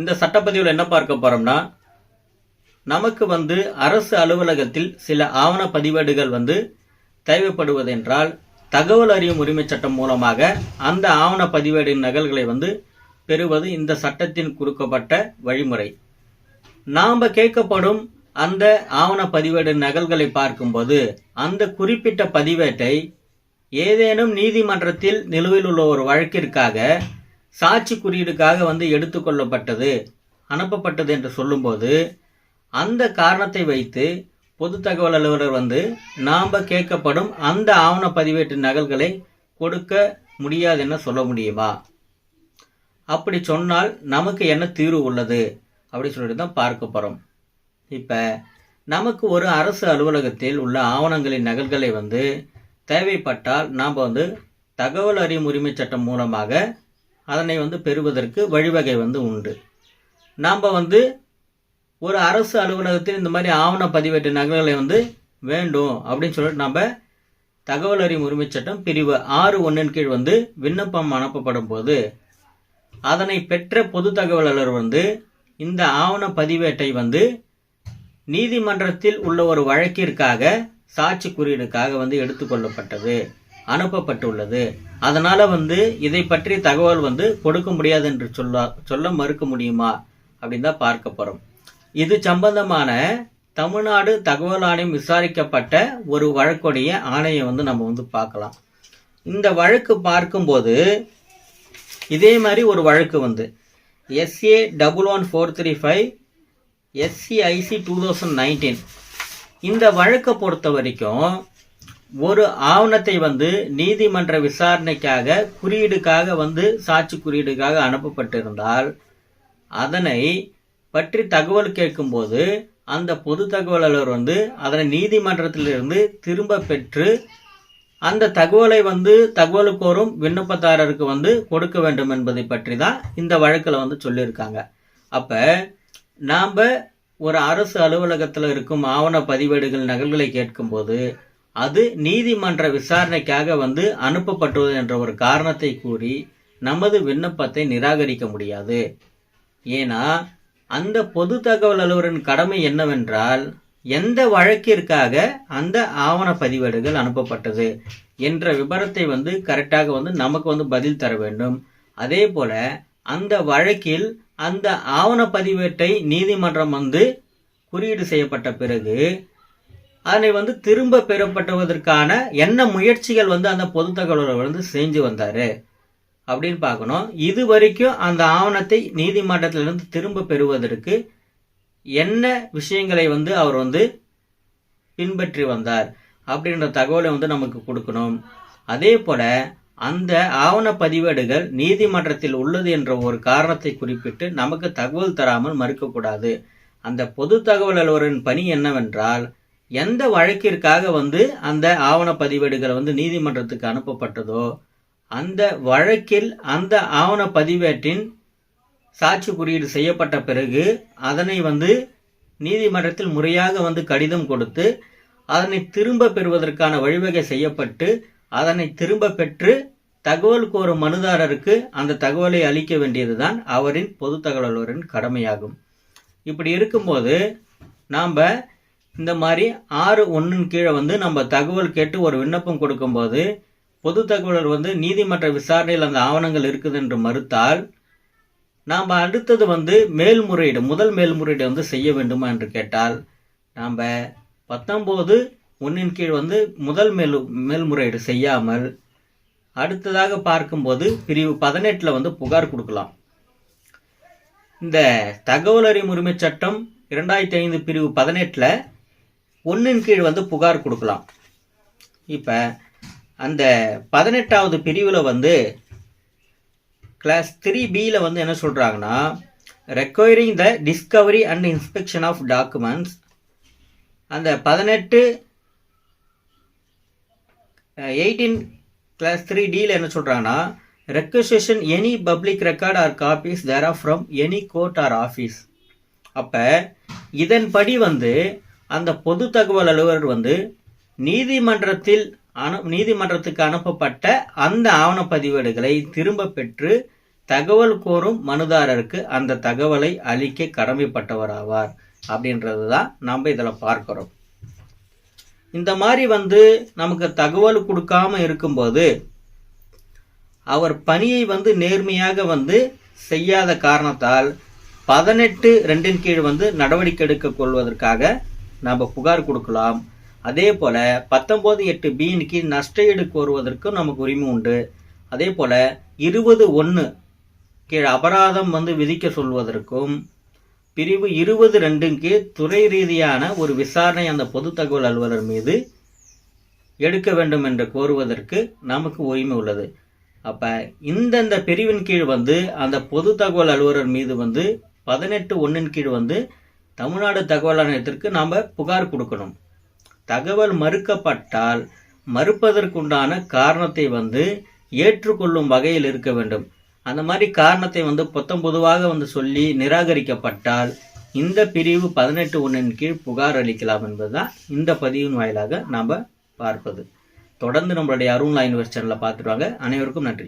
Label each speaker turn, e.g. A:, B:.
A: இந்த சட்டப்பதிவில் என்ன பார்க்க போறோம்னா நமக்கு வந்து அரசு அலுவலகத்தில் சில ஆவண பதிவேடுகள் வந்து தேவைப்படுவதென்றால் தகவல் அறியும் உரிமைச் சட்டம் மூலமாக அந்த ஆவண பதிவேடின் நகல்களை வந்து பெறுவது இந்த சட்டத்தின் குறுக்கப்பட்ட வழிமுறை. நாம் கேட்கப்படும் அந்த ஆவண பதிவேடு நகல்களை பார்க்கும்போது அந்த குறிப்பிட்ட பதிவேட்டை ஏதேனும் நீதிமன்றத்தில் நிலுவையில் உள்ள ஒரு வழக்கிற்காக சாட்சி குறியீடுக்காக வந்து எடுத்துக்கொள்ளப்பட்டது அனுப்பப்பட்டது என்று சொல்லும்போது அந்த காரணத்தை வைத்து பொது தகவல் அலுவலர் வந்து நாம் கேட்கப்படும் அந்த ஆவண பதிவேட்டு நகல்களை கொடுக்க முடியாது என சொல்ல முடியுமா? அப்படி சொன்னால் நமக்கு என்ன தீர்வு உள்ளது? அப்படி சொல்லிட்டு தான் பார்க்க போகிறோம் இப்போ நமக்கு ஒரு அரசு அலுவலகத்தில் உள்ள ஆவணங்களின் நகல்களை வந்து தேவைப்பட்டால் நாம் வந்து தகவல் அறியும் உரிமை சட்டம் மூலமாக அதனை வந்து பெறுவதற்கு வழிவகை வந்து உண்டு. நாம் வந்து ஒரு அரசு அலுவலகத்தில் இந்த மாதிரி ஆவண பதிவேட்டு நகல்களை வந்து வேண்டும் அப்படின்னு சொல்லிட்டு நம்ம தகவல் அறியும் உரிமை சட்டம் பிரிவு ஆறு ஒன்றின் கீழ் வந்து விண்ணப்பம் அனுப்பப்படும் போது அதனை பெற்ற பொது தகவலர் வந்து இந்த ஆவண பதிவேட்டை வந்து நீதிமன்றத்தில் உள்ள ஒரு வழக்கிற்காக சாட்சி குறியீடுக்காக வந்து எடுத்துக்கொள்ளப்பட்டது அனுப்பப்பட்டுள்ளது. அதனால வந்து இதை பற்றிய தகவல் வந்து கொடுக்க முடியாது என்று சொல்ல சொல்ல மறுக்க முடியுமா? அப்படின்னு தான் பார்க்க போறோம். இது சம்பந்தமான தமிழ்நாடு தகவல் ஆணையம் விசாரிக்கப்பட்ட ஒரு வழக்குடைய ஆணையை வந்து நம்ம வந்து பார்க்கலாம். இந்த வழக்கு பார்க்கும்போது இதே மாதிரி ஒரு வழக்கு வந்து SA double one four three five SCIC two thousand nineteen இந்த வழக்கை பொறுத்த வரைக்கும் ஒரு ஆவணத்தை வந்து நீதிமன்ற விசாரணைக்காக குறியீடுக்காக வந்து சாட்சி குறியீடுக்காக அனுப்பப்பட்டிருந்தால் அதனை பற்றி தகவல் கேட்கும்போது அந்த பொது தகவலர் வந்து அதனை நீதிமன்றத்திலிருந்து திரும்ப பெற்று அந்த தகவலை வந்து தகவல் கோரும் விண்ணப்பதாரருக்கு வந்து கொடுக்க வேண்டும் என்பதை பற்றி தான் இந்த வழக்கில் வந்து சொல்லியிருக்காங்க. அப்போ நாம் ஒரு அரசு அலுவலகத்தில் இருக்கும் ஆவண பதிவேடுகள் நகல்களை கேட்கும்போது அது நீதிமன்ற விசாரணைக்காக வந்து அனுப்பப்பட்டுள்ளது என்ற ஒரு காரணத்தை கூறி நமது விண்ணப்பத்தை நிராகரிக்க முடியாது. ஏன்னா அந்த பொது தகவல் அலுவலரின் கடமை என்னவென்றால் எந்த வழக்கிற்காக அந்த ஆவண பதிவேடுகள் அனுப்பப்பட்டது என்ற விபரத்தை வந்து கரெக்டாக வந்து நமக்கு வந்து பதில் தர வேண்டும். அதே போல அந்த வழக்கில் அந்த ஆவண பதிவேட்டை நீதிமன்றம் வந்து குறியீடு செய்யப்பட்ட பிறகு அதனை வந்து திரும்ப பெறப்பட்டுவதற்கான என்ன முயற்சிகள் வந்து அந்த பொது தகவலர் வந்து செஞ்சு வந்தாரு அப்படின்னு பார்க்கணும். இது வரைக்கும் அந்த ஆவணத்தை நீதிமன்றத்திலிருந்து திரும்ப பெறுவதற்கு என்ன விஷயங்களை வந்து அவர் வந்து பின்பற்றி வந்தார் அப்படின்ற தகவலை வந்து நமக்கு கொடுக்கணும். அதே போல அந்த ஆவண பதிவேடுகள் நீதிமன்றத்தில் உள்ளது என்ற ஒரு காரணத்தை குறிப்பிட்டு நமக்கு தகவல் தராமல் மறுக்கக்கூடாது. அந்த பொது தகவல் அலுவலரின் பணி என்னவென்றால் எந்த வழக்கிற்காக வந்து அந்த ஆவண வந்து நீதிமன்றத்துக்கு அனுப்பப்பட்டதோ அந்த வழக்கில் அந்த ஆவண பதிவேட்டின் சாட்சி குறியீடு செய்யப்பட்ட பிறகு அதனை வந்து நீதிமன்றத்தில் முறையாக வந்து கடிதம் கொடுத்து அதனை திரும்ப பெறுவதற்கான வழிவகை செய்யப்பட்டு அதனை திரும்ப பெற்று தகவல் கோரும் மனுதாரருக்கு அந்த தகவலை அளிக்க வேண்டியதுதான் அவரின் பொது தகவலரின் கடமையாகும். இப்படி இருக்கும்போது நாம் இந்த மாதிரி ஆறு ஒன்றின் கீழே வந்து நம்ம தகவல் கேட்டு ஒரு விண்ணப்பம் கொடுக்கும்போது பொது தகவலர் வந்து நீதிமன்ற விசாரணையில் அந்த ஆவணங்கள் இருக்குது என்று மறுத்தால் நாம் அடுத்தது வந்து மேல்முறையீடு முதல் மேல்முறையீடு வந்து செய்ய வேண்டுமா என்று கேட்டால் நாம் பத்தொம்போது ஒன்றின் கீழ் வந்து முதல் மேல் மேல்முறையீடு செய்யாமல் அடுத்ததாக பார்க்கும்போது பிரிவு பதினெட்டில் வந்து புகார் கொடுக்கலாம். இந்த தகவல் அறியும் உரிமை சட்டம் இரண்டாயிரத்தி ஐந்து பிரிவு பதினெட்டில் ஒன்றின் கீழ் வந்து புகார் கொடுக்கலாம். இப்போ அந்த பதினெட்டாவது பிரிவில் வந்து கிளாஸ் த்ரீ பியில் வந்து என்ன சொல்கிறாங்கன்னா requiring the discovery and inspection of documents அந்த பதினெட்டு எயிட்டீன் கிளாஸ் த்ரீ டியில் என்ன சொல்கிறாங்கன்னா requisition any public record or copies there are from any court or office அப்போ இதன்படி வந்து அந்த பொது தகவல் அலுவலர் வந்து நீதிமன்றத்தில் அனு நீதிமன்றத்துக்கு அனுப்பப்பட்ட அந்த ஆவணப்பதிவேடுகளை திரும்ப பெற்று தகவல் கோரும் மனுதாரருக்கு அந்த தகவலை அளிக்க கடமைப்பட்டவராவார் அப்படின்றது தான் நம்ம இதில் பார்க்குறோம். இந்த மாதிரி வந்து நமக்கு தகவல் கொடுக்காம இருக்கும்போது அவர் பணியை வந்து நேர்மையாக வந்து செய்யாத காரணத்தால் பதினெட்டு ரெண்டின் கீழ் வந்து நடவடிக்கை எடுக்க கொள்வதற்காக நம்ம புகார் கொடுக்கலாம். அதே போல் பத்தொம்போது எட்டு பியின் கீழ் நஷ்டஈடு கோருவதற்கும் நமக்கு உரிமை உண்டு. அதே போல் இருபது ஒன்று கீழ் அபராதம் வந்து விதிக்க சொல்வதற்கும் பிரிவு இருபது ரெண்டுக்கு துறை ரீதியான ஒரு விசாரணை அந்த பொது தகவல் அலுவலர் மீது எடுக்க வேண்டும் என்று கோருவதற்கு நமக்கு உரிமை உள்ளது. அப்போ இந்தந்த பிரிவின் கீழ் வந்து அந்த பொது தகவல் அலுவலர் மீது வந்து பதினெட்டு ஒன்றின் கீழ் வந்து தமிழ்நாடு தகவல் ஆணையத்திற்கு நாம் புகார் கொடுக்கணும். தகவல் மறுக்கப்பட்டால் மறுப்பதற்குண்டான காரணத்தை வந்து ஏற்றுக்கொள்ளும் வகையில் இருக்க வேண்டும். அந்த மாதிரி காரணத்தை வந்து பொத்தம் பொதுவாக வந்து சொல்லி நிராகரிக்கப்பட்டால் இந்த பிரிவு பதினெட்டு ஒன்றின் கீழ் புகார் அளிக்கலாம் என்பதுதான் இந்த பதிவின் வாயிலாக நாம் பார்ப்பது. தொடர்ந்து நம்மளுடைய அருண்லா யூனிவர்ஸ் சேனலை பார்த்துட்டு வாங்க. அனைவருக்கும் நன்றி.